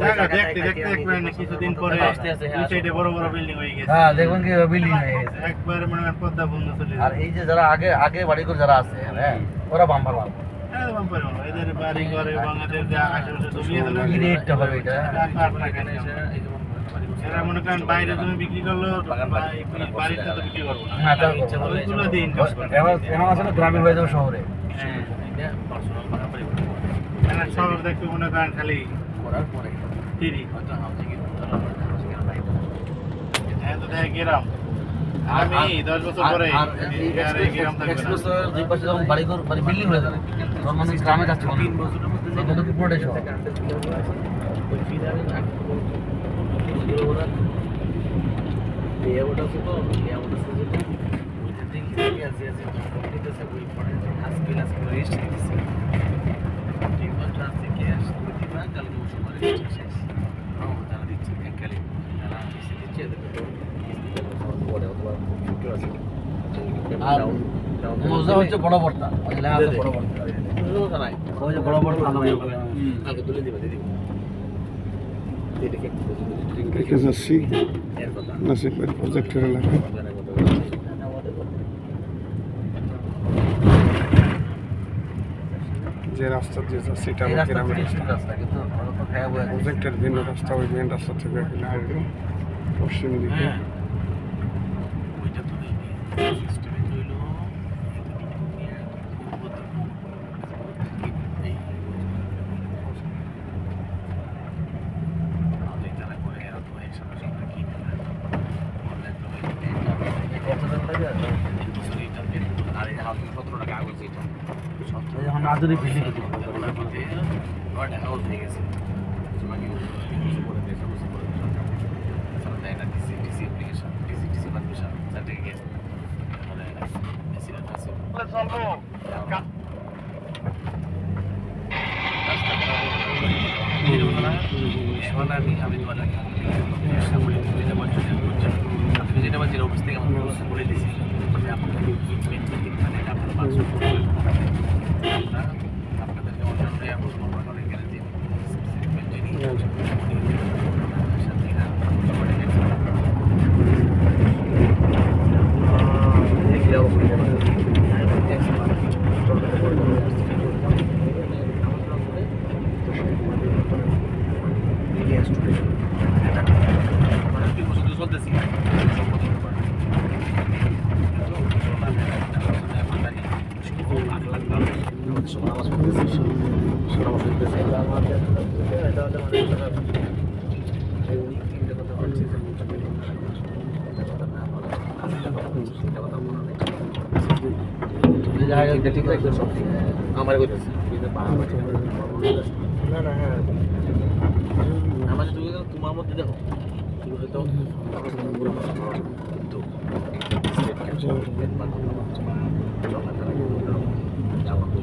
জায়গা দেখতে দেখতে একবার কিছুদিন পরে আস্তে আস্তে, হ্যাঁ, সাইডে বড় বড় বিল্ডিং হয়ে গেছে। হ্যাঁ দেখবেন কি বিল্ডিং হয়ে গেছে। একবারে মনে পদ্মা বন্ধ চলে আর এই যে যারা আগে আগে বাড়ি করে যারা আছে হ্যাঁ ওরা বাম্পার হ্যাঁ বাম্পার মনে বাইরে জমি বিক্রি করল বাড়ি- বাড়িতে তো বিক্রি করব না। হ্যাঁ, হয়ে যাবে শহরে। হ্যাঁ শহর দেখতে মনে করেন খালি করার পরে তিরি হয়তো পড়ে এর বাইরে হ্যাঁ তো দেখে গেলাম আমি দশ বছর পরে। এক্সপ্রেসের দুই পাশে যখন বাড়ি ঘর মানে বিল্ডিং হয়ে যাবে তখন মানুষ গ্রামে যাচ্ছে তিন বছরের মধ্যে কত কি চাকরি ওরা লেআউট আছে তো লেআউট আছে যেটা ওইটা দেখি আছে আছে কমপ্লিট আছে ওই পরে আজকে আজকে রেস্ট দিতেছে তিন ঘণ্টা আছে ক্যাশ দুই দিন না কালকে মারে রেস্ট শেষ। আমার যারা দিচ্ছে। এককালে যারা বেশি দিচ্ছে এদেরকে তো পরে অথবা ছুটি আছে আর মজা হচ্ছে বড় বর্তা বড় বর্তা বড় বর্তা কালকে তুলে দিবে দিদি এটাকে দেখে যাচ্ছি এর কথা। নাসিকের প্রজেক্টের এলাকায়। যে রাস্তা দিয়ে যাচ্ছে এটা আমার গ্রামের রাস্তা। প্রজেক্টের ভিন্ন রাস্তা। ওই মেন রাস্তা থেকে এখানে আসবে পশ্চিম দিকে হ্যাঁ ওইটা তো সিস্টেমে তৈল কতজন লাগে? আর এই হাউস সতেরোটা কাগজ এটা এই যখন আধুনিক বিল্ডিং হচ্ছে। ওনার মধ্যে নয়টা হাউস হয়ে গেছে বাকি কিছু করে দিয়েছে কিছু করে দিয়েছে তাছাড়া দেয় না DC DC application DC DC permission certificate মানে এসিডেন্ট আছে আমি আমি তোমার যেটা বলছি অফিস থেকে আমাকে বলে দিয়েছি যে আপনাকে মানে আপনার মাংস আমরা আপনাদেরকে অন্যান্য এখন মনে করেন গ্যারান্টি চলতেছি এই জায়গাটা ঠিক আছে আমার কইতেছে না না হ্যাঁ আমাদের তুমি তোমার মধ্যে দেখো তুমি হয়তো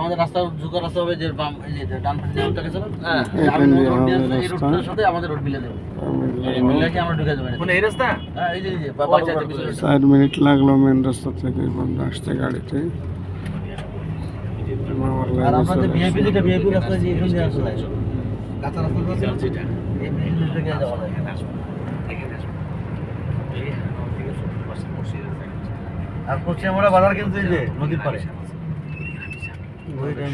আমাদের রাস্তা ঝুঁকা রাস্তা হবে যে বাম এই যে ডান পাশে যে রোডটা গেছে হ্যাঁ। আমি এখান দিয়ে রোড দিয়ে আমাদের আসলে এই রোডটার সাথে আমাদের রোড মিলে দেবে। মিলে কি আমরা ঢুকে যাব এই রাস্তা? হ্যাঁ এই যে এই যে ও বুঝতে পেরেছি। চার মিনিট লাগল মেন রাস্তা থেকে বন্ধ আসতে গাড়িতে। আর লাইনে আমরা যে চলে ভিআইপি যেটা রাস্তা যে এখান দিয়ে আসলে। কাঁচা রাস্তা এই থেকে যাওয়া যায়। আর পশ্চিম আমরা বাজার কিন্তু এই যে নদীর পাড়ে। ওই টাইম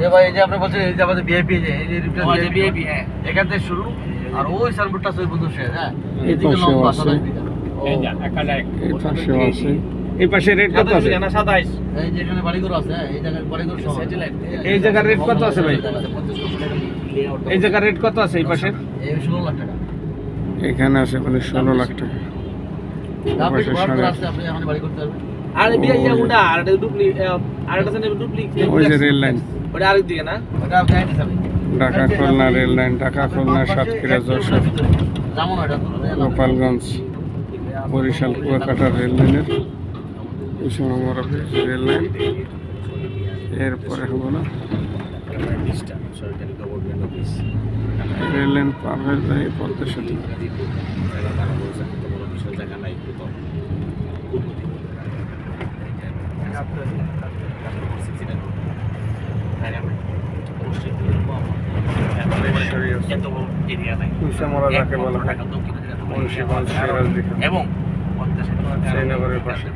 এ ভাই এই যে আপনি বলছেন এই যে আমাদের ভিআইপি যে এই যে VIP, হ্যাঁ। এখান থেকে শুরু আর ওই সার্ভিসটা ওই পর্যন্ত শেষ হ্যাঁ এই এদিকে পাশেও লম্বা আছে। সাতাশ বিঘা এই পাশেও আছে এই পাশে রেট কত আছে? এই যে এখানে বাড়িঘর আছে এই জায়গায় বাড়িঘর সহ। Satellite। এই জায়গার rate কত আছে ভাই? এই জায়গার রেট কত আছে এই পাশে? এই ষোলো লাখ টাকা। এখানে আছে মানে ষোলো লাখ টাকা। আরে বিয়া ইয়া আর এটা ডুপ্লি আর এটা ডুপ্লি ওই যে রেল লাইন ওটা আরেক দিকে না? ওটা যাবেন। Dhaka Khulna rail line Dhaka Khulna Satkhira Jessore. Gopalganj Barisal Kuakata rail লাইনের কুসুম রেল লাইন এরপরে হব না? অফিস রেল লাইন পার হয়ে যায় পদ্মা সেতু। হয় সিরাজদিঘি। এবং শ্রীনগরের পাশে।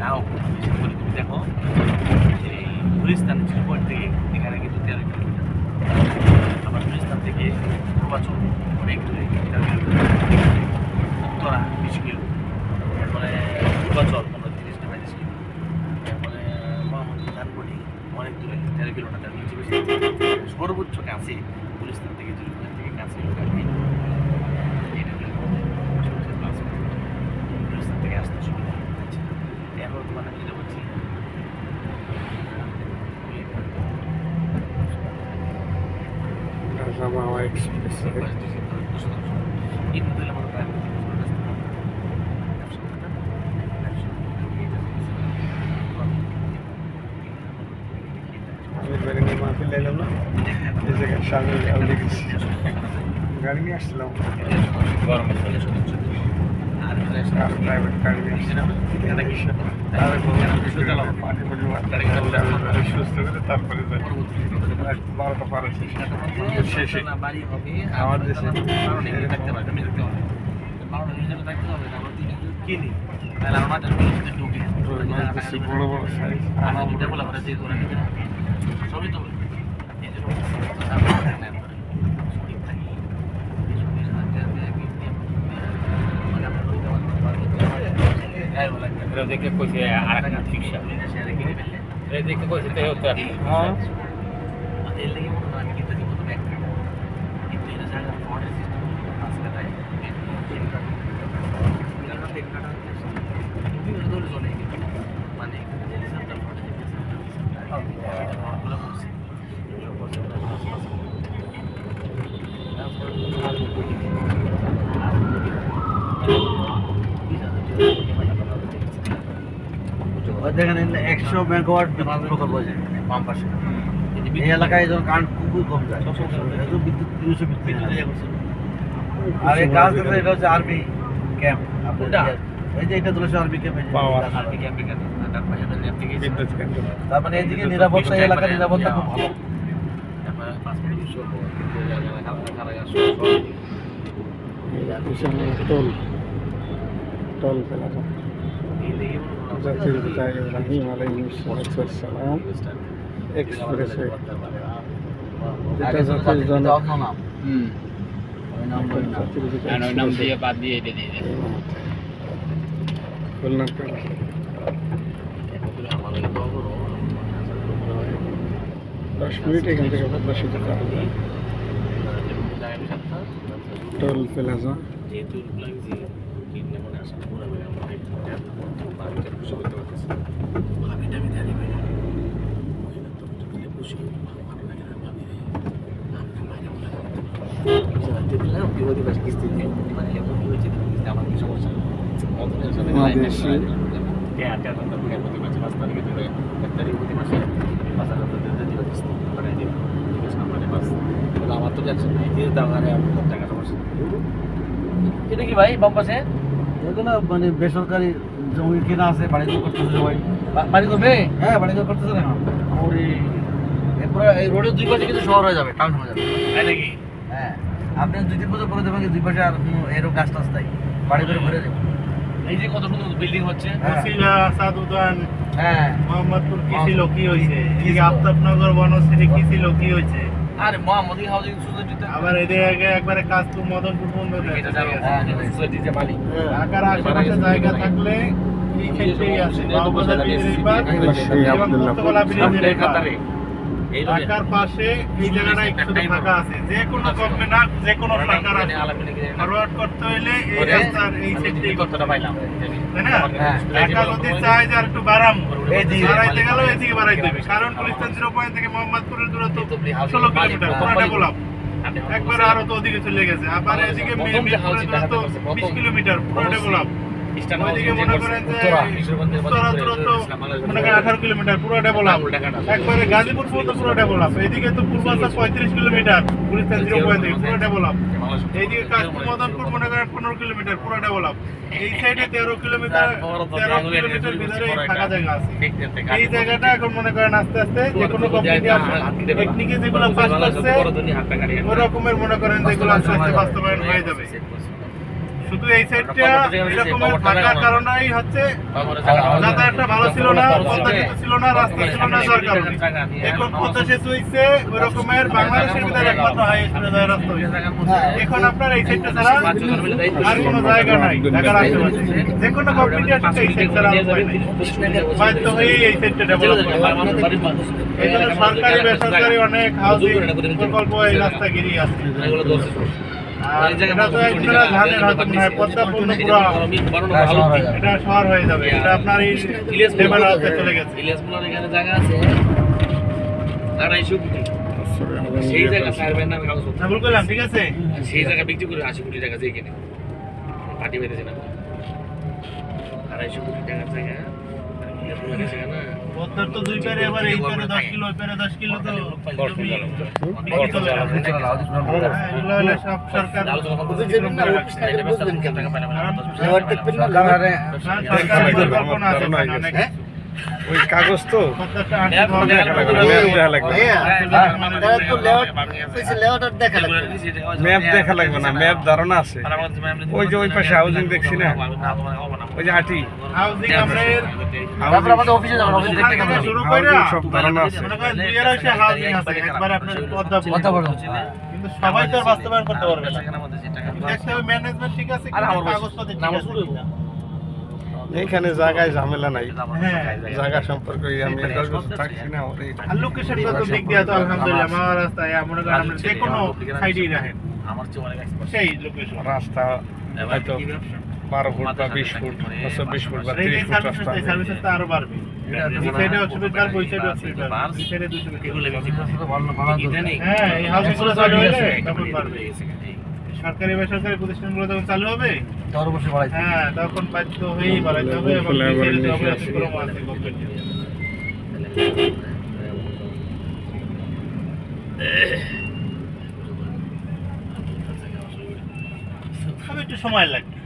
তাও বিশেষ করে তুমি দেখো, সেই গুলিস্তান চিরপয়েন্ট থেকে এখানে কিন্তু তেরো কিলোমিটার। আবার গুলিস্তান থেকে পূর্বাচল, অনেক তেরো কিলোমিটার উত্তরা বিশ কিলো তারপরে পূর্বাচল পনেরো তিরিশ পঁয়ত্রিশ কিলো তারপরে মোহাম্মদ ধানবডি অনেক দূরে তেরো কিলোমিটার নিচে বেশি সর্বোচ্চ কাছে গুলিস্তান থেকে চিরপয়েন্ট থেকে কাছে হলো কাছে এটা হলো সবচেয়ে plus point। গুলিস্তান থেকে আসতে সুবিধা আচ্ছা এরপর তোমার আমি যেটা বলছি ঢাকা মাওয়া এক্সপ্রেস এই মধ্যে আমাদের প্রায় প্রতি বছর রাস্তা ব্যবসা করতাম। ব্যবসা আমি গাড়ি নিয়ে মাহফিল এলাম না এই জায়গায় সামনে গাড়ি নিয়ে আসছিলাম। এখানে প্রাইভেট গাড়ি নিয়ে আসছিলাম। সুস্থ করে তারপরে বারোটা পার হচ্ছে শেষে আমার দেশে থাকতে আমি থাকতে কিনি তাহলে আমার মাঠের মধ্যে ঢুকে বড় বড় সাইজ আমার সবই তো এই জন্য শরীর থাকি শরীর থাকতে এটা দেখে কইছে আর একটা চিকিৎসা এটা দেখে কইছে তাই হতো আর কি। হ্যাঁ এর লেগে মনে হয় আমি কিন্তু দিব তো ব্যাগ কিন্তু এটা জায়গা ফর্ডের সিস্টেম আজকে তাই মানে ওই দেখেন একশো মেগাওয়াট বিদ্যুৎ প্রকল্প আছে বাম পাশে এই এলাকায় যখন কারেন্ট খুবই কম যায় বিদ্যুৎ তিনশো বিদ্যুৎ আর এই কাজ এটা হচ্ছে আর্মি ক্যাম্প? এই যে এটা তুলেছে আর্মি ক্যাম্প. বিদ্যুৎ কেন্দ্র তার মানে এইদিকে নিরাপত্তা এই এলাকার নিরাপত্তা খুব ভালো টোল টোল প্লাজা প্লাজা দশ মিনিট এখান থেকে পদ্মা সেতু টোল প্লাজা মনে বসে করতে পারতেছি ভাবি টাবি দাঁড়িয়ে বেড়ে মহিলা তো দিলে বসে ভালো লাগে না ভাবি রে আমি বাইরে বলে জানতে দিলাম বিরোধী পাশে কিস্তি দিয়ে মানে এমন হয়েছে আমার কি সমস্যা মানে মানে আমার তো আরে কত টাকা সমস্যা এটা কি ভাই, বাম পাশে? এগুলো মানে বেসরকারি জমি কেনা আছে বাড়ি ঘর করতেছে সবাই। বাড়ি করবে হ্যাঁ বাড়ি ঘর করতেছে না। ওরে এরপরে এই রোডের দুই পাশে কিন্তু শহর হয়ে যাবে টাউন হয়ে যাবে। তাই নাকি? হ্যাঁ আপনি দুই তিন বছর করে দেবেন দুই পাশে আর এরকম গাছ টাছ নাই। বাড়ি করে ভরে দেবেন এই যে কত সুন্দর বিল্ডিং হচ্ছে। হ্যাঁ। বসিলা সাদ উদ্যান হ্যাঁ। মোহাম্মদপুর কি ছিল কি হয়েছে? এদিকে আফতাবনগর বনশ্রী কি ছিল কি হয়েছে? আরে মোহাম্মদী হাউজিং সোসাইটিতে আবার এদিকে আগে একবারে কাজটু মদনপুর পর্যন্ত এটা জানো। হ্যাঁ, সোসাইটিতে মালিক ঢাকার আশেপাশে জায়গা থাকলে এই ক্ষেত্রেই আছে। বাবুবাজার ব্রিজের এই পার এগুলো সেই এবং আব্দুল্লাহ মুক্তকলা ব্রিজের এই পার। কাতারে। এই লোকে- ঢাকার পাশে এই জায়গাটা একটু ফাঁকা আছে। যে কোনো গভর্নমেন্ট না যে কোনো সরকার আছে। ফরওয়ার্ড করতে হইলে এই রাস্তার এই সাইডটাই কতটা পাইলাম তাই না? হ্যাঁ। ঢাকা যদি চায় যে একটু বাড়াম এদিকে। বাড়াইতে কারণ গুলিস্তান জিরো পয়েন্ট থেকে মোহাম্মদপুরের দূরত্ব ষোলো কিলোমিটার পুরোটা গোলাপ। একবার আরও তো ওদিকে চলে গেছে। আবার এদিকে বিশ কিলোমিটার পুরোটা গোলাপ। ইস্টার্ন ওইদিকে হাউসিং যে করেন যে উত্তরা, কিশোরগঞ্জের উত্তরা মধ্যে দূরত্ব ইসলাম বাংলাদেশ করেন আঠারো কিলোমিটার পুরো ডেভেলপ। একবারে গাজীপুর পর্যন্ত পুরো ডেভেলপ। এদিকে তো পূর্বাঞ্চল পঁয়ত্রিশ কিলোমিটার গুলিস্তান জিরো পয়েন্ট পুরো ডেভেলপ। এইদিকে কাশপুর মদনপুর মনে করেন পনেরো কিলোমিটার পুরো ডেভেলপ। এই সাইডে তেরো কিলোমিটার তেরো কিলোমিটার ভিতরে ফাঁকা জায়গা আছে। এই জায়গাটা এখন মনে করেন আস্তে আস্তে যে কোনো কোম্পানি টেকনিকে যেগুলো পাস করছে ওই মনে করেন যেগুলো আস্তে আস্তে বাস্তবায়ন হয়ে যাবে। শুধু এই সাইডটা এরকমের থাকার কারণেই হচ্ছে যাতায়াতটা ভালো ছিল না পদ্মা সেতু ছিল না রাস্তা ছিল না যার কারণে এখন পদ্মা সেতু হইছে ওই রকমের বাংলাদেশের ভিতরে একমাত্র রাস্তা এখন আপনার এই সাইডটা ছাড়া আর কোনো জায়গা নাই ঢাকার আশেপাশে যে কোনো কোম্পানি এই সাইড ছাড়া উপায় নাই। বাধ্য হয়ে এই সাইডটা ডেভেলপ করে। এই জন্য সরকারি বেসরকারি অনেক হাউজিং প্রকল্প এই রাস্তা ঘিরিয়ে আছে। এটা মনে পদ্মা পূর্ণ পুরা এটা শহর হয়ে যাবে। এটা আপনার এই চলে গেছে। ইলিয়াসপুরের এখানে জায়গা আছে। আড়াইশো কোটি। সেই জায়গা সাহেবের নামে কাগজ ভুল করলাম ঠিক আছে? সেই জায়গা বিক্রি করে আশি কোটি টাকা দিয়ে কিনে। পার্টি পেতেছে না। আড়াইশো কোটি টাকার জায়গা। ইলিয়াসপুরের না। পদ্মার তো দুই পেরে এবার এই পেরে দশ কিলো ওই পেরে দশ কিলো তো সব সরকার হ্যাঁ। ওই কাগজ তো। লাগবে। ম্যাপ দেখা লাগবে না ম্যাপ ধারণা আছে। ওই যে ওই পাশে হাউজিং দেখছি না? ওই যে আটি। সব ধারণা আছে। সবাই তো আর বাস্তবায়ন করতে পারবে না। ম্যানেজমেন্ট ঠিক আছে এইখানে জায়গায় ঝামেলা নাই। হ্যাঁ। জায়গা সম্পর্কে আমি দশ বছর থাকছি না আমার আর লোকেশনটা তো দিক দিয়ে তো আলহামদুলিল্লাহ আমার রাস্তায় মনে করেন আমরা যে কোনো সাইডেই রাখেন। আমার চেয়ে অনেক সেই লোকেশন রাস্তা হয়তো বারো ফুট বা বিশ ফুট চব্বিশ ফুট বা তিরিশ ফুট রাস্তা। আরও বাড়বে। হ্যাঁ সরকারি বেসরকারি প্রতিষ্ঠানগুলো যখন চালু হবে? হ্যাঁ তখন বাধ্য হয়েই বাড়াইতে হবে এবং আছে তবে একটু সময় লাগবে।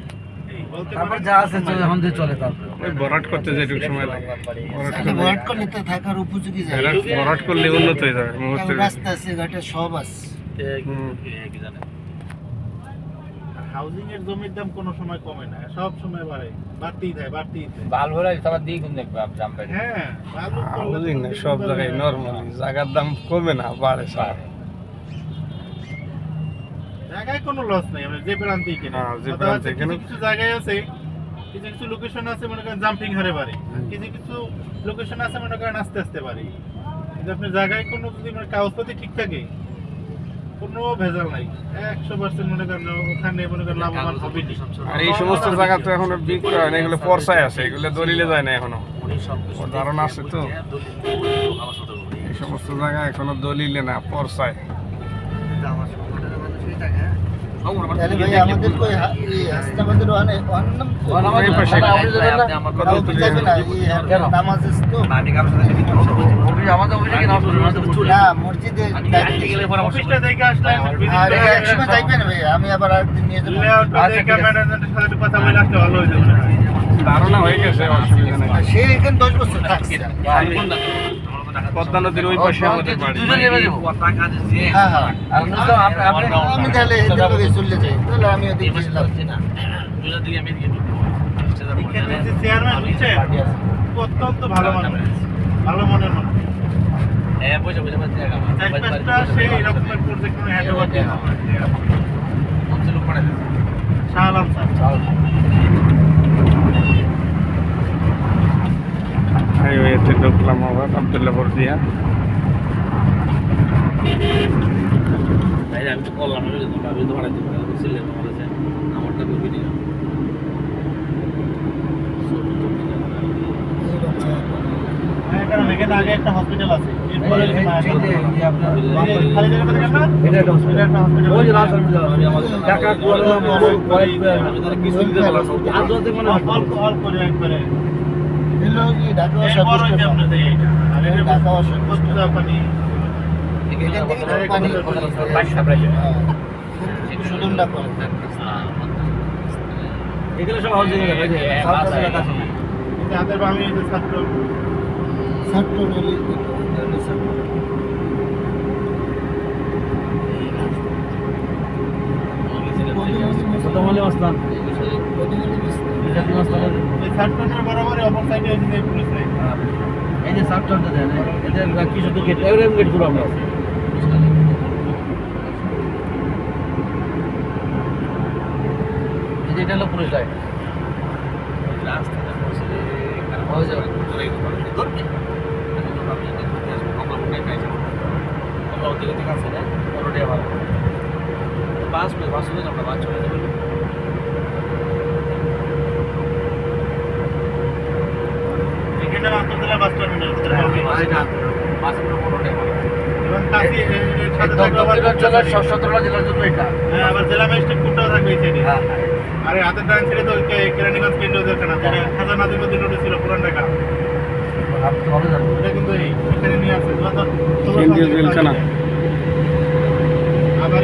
তারপর যা আছে চলে এখন দিয়ে চলে তারপর। ওই ভরাট করতে যেটুকু সময় লাগে। করলে তো থাকার উপযোগী জায়গা। ভরাট করলে উন্নত হয়ে যাবে রাস্তা আছে ঘাটে সব আছে। হুম। কি জানে? হাউজিং এর জমির দাম কোনো সময় কমে না সব সময় বাড়ে বাড়তেই থাকে বাড়তেই থাকে। ভালো হলে দিকে কোন দেখবে জাম পাই হ্যাঁ ভালো হাউজিং না সব জায়গায় নর্মালি জায়গার দাম কমে না বাড়ে স্যার জায়গায় কোনো লস নেই আমরা যে প্রান্তেই কিনি। হ্যাঁ, যে প্রান্তে হচ্ছে কিনুন। কিছু কিছু জায়গায় আছে কিছু কিছু লোকেশন আছে মনে করেন জাম্পিং হারে বাড়ে। কিছু কিছু লোকেশন আছে মনে করেন আস্তে আস্তে বাড়ে। কিন্তু আপনার জায়গায় কোনো যদি মানে কাগজপাতি ঠিক থাকে কোনো ভেজাল নাই। একশো পার্সেন্ট মনে করেন ওখানে মনে করেন লাভবান হবে আর এই সমস্ত জায়গা তো এখনও বিক্রি হয় না এগুলো পর্সায় আছে এগুলো দলিলে যায় না এখনও। ধারণা আছে তো। এই সমস্ত জায়গা এখনও দলিলে না পর্সায়। তাহলে ভাই আমাদের কই হাসনাবাদের ওখানে যাবেন না? নামাজ তো? মসজিদে আমি ভাই, আমি আবার আরেকদিন নিয়ে যাব। আচ্ছা, দেখে ঠিক আছে। ম্যানেজমেন্টের সাথে একটু কথা বলে আসলে ভালো হয়ে যাবে ধারণা হয়ে গেছে সে এখানে দশ বছর থাকছে। পদ্মা নদীর ওই পাশে আমাদের বাড়ি। হ্যাঁ হ্যাঁ। আমি তাহলে চলে যাই। তাহলে আমি ওদিকে গেলাম না। অত্যন্ত ভালো মানুষ। ভালো মনের মানুষ। হ্যাঁ, বুঝে বুঝে সেই প্রজেক্ট কোনো হ্যান্ড ওভার দিয়ে। শাহ আলম স্যার। আবার আবদুল্লাপুর দিয়া তাই আমি তো করলাম আমি তো ভাবি তো বাড়াইতে পারি আমি ছিলেন আমারটা করবি না আগে একটা হসপিটাল আছে। এরপরে ঢাকা, কুয়ালালামপুর, তাহলে কিছু দিতে পারলাম মানে অল্প অল্প করে একবারে। এগুলো কি ঢাকা ঢাকা। হ্যাঁ, এগুলো সব হাউজিং এলাকা, এই যে সাউথ এলাকা আছে। না। এই যে হাতের বামে এই যে ছাত্র। মাস্তান, এই যে সাব চলতে দেয় না, এদের কি শুধু গেট এরকম গেটগুলো আমরা এটা হলো পুলিশ লাইন। রাস্তাটা হয় আমরা ওদিকে থেকে আছে না অলরেডি আবার বাস বাস আমরা বাস চলে যাব এখানে আন্তর্জাতিক বাস টার্মিনাল ভিতরে বামে। বাস আমরা অলরেডি আবার এবং কাছে এ- এ- সাথে জেলার জন্য এটা। হ্যাঁ, আবার জেলা ম্যাজিস্ট্রেট কোর্টটাও থাকবে এই সাইডে হ্যাঁ হাতের ডান সাইডে তো কে- কেরানীগঞ্জ কেন্দ্রীয় জেলখানা যেটা খাজা নাজিমুদ্দিন রোডে ছিল পুরান ঢাকা। কিন্তু এই এখানে নিয়ে কেন্দ্রীয় জেলখানা। আবার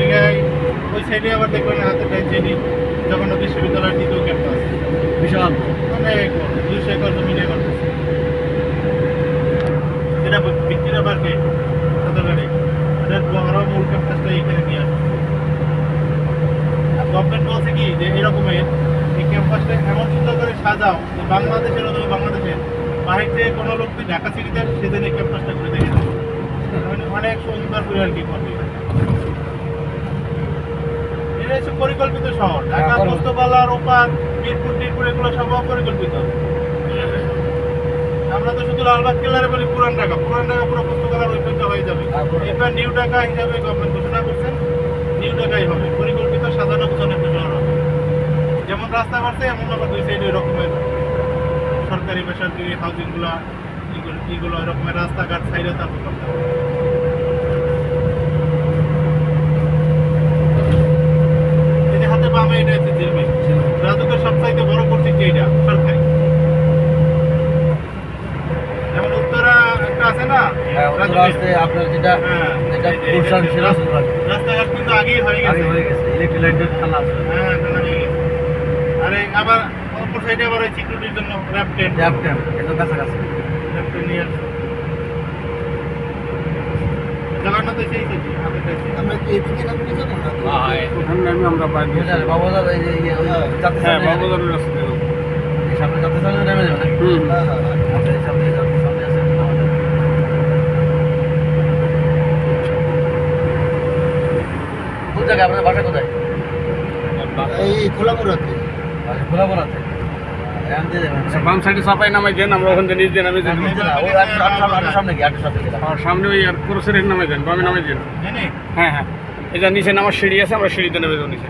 ওই সাইডে আবার দেখবেন হাতের ডান সাইডে জগন্নাথ বিশ্ববিদ্যালয়ের দ্বিতীয় ক্যাম্পাস বিশাল অনেক বড়, দুইশো একর জমিনে করতেছে যেটা বিক্রির আবার কে সদরঘাটে এটার বড় মূল ক্যাম্পাসটা এখানে নিয়ে আসবে আর গভর্নমেন্ট বলছে কি যে এরকমের এই ক্যাম্পাসটা এমন সুন্দর করে সাজাও যে বাংলাদেশের অথবা বাংলাদেশের থেকে কোনো লোক যদি ঢাকা সিটিতে আসে সেদিন এই ক্যাম্পাসটা ঘুরে দেখে। মানে অনেক সুন্দর করে আর কি করবে। এটা হচ্ছে পরিকল্পিত শহর। ঢাকা হ্যাঁ, পরিকল্পিত। পোস্তবালা রোপার মিরপুর টিরপুর এগুলো সব অপরিকল্পিত। আমরা তো শুধু লালবাগ কেল্লারে বলি পুরান ঢাকা। পুরান ঢাকা পুরো পুস্তকালার ঐক্য হয়ে যাবে। হ্যাঁ, এবার নিউ ঢাকা হিসাবে গভর্নমেন্ট ঘোষণা করছেন। নিউ ঢাকাই হবে। পরিকল্পিত সাজানো গোছানো যেমন রাস্তা করছে এমন আবার দুই সাইডে এরকমের সরকারি বেসরকারি হাউজিংগুলো এগুলো এগুলো এরকমের রাস্তাঘাট সাইডে তারপর করতে হবে। হ্যাঁ আপনার যেটা হ্যাঁ, যেটা রাস্তাঘাট কিন্তু আগেই হয়ে গেছে। হয়ে গেছে ইলেকট্রিক লাইনের খালা আছে। হ্যাঁ আরে আবার অপর সাইডে আবার ওই সিকিউরিটির জন্য র্যাপ ট্যাপ ট্যাপ এত কাছাকাছি। র্যাপ নিয়ে জগন্নাথ সেই হাতে আমরা কি এদিকে নামতে যাব না? ওখানে আমি আমরা বাইরে বুঝলেন বাবাদার এই যে যাত্রী হ্যাঁ সামনে রাস্তা। এই সামনে নেমে যাবে না? হুম হ্যাঁ হ্যাঁ হ্যাঁ। সামনে যাত্রী সামনে আছে। কোন জায়গায়? আপনাদের বাসা কোথায়? এই খোলামুড়াতে খোলা আচ্ছা, বাম সাইডে চাপাই নামাই দেন আমরা ওখান থেকে নিচ দিয়ে নামে দেন। নিচে না, ওই আটশো আটশো আটশো সামনে ওই আর ক্রোসের নামে দেন বামে নামে দেন। হ্যাঁ হ্যাঁ। এই যে নিচে নামার সিঁড়ি আছে আমরা সিঁড়িতে নেমে যাব নিচে।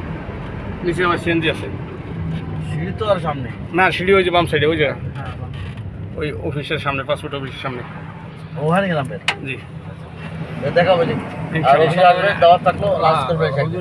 নিচে আমার সিএনজি আছে। সিঁড়ি তো আর সামনে। না সিঁড়ি ওই যে বাম সাইডে ওই যে। ওই অফিসের সামনে পাসপোর্ট অফিসের সামনে। ওখানে গেলাম জি। দেখা হবে আর অফিসে আসলে দাওয়াত থাকল লাস্ট করবে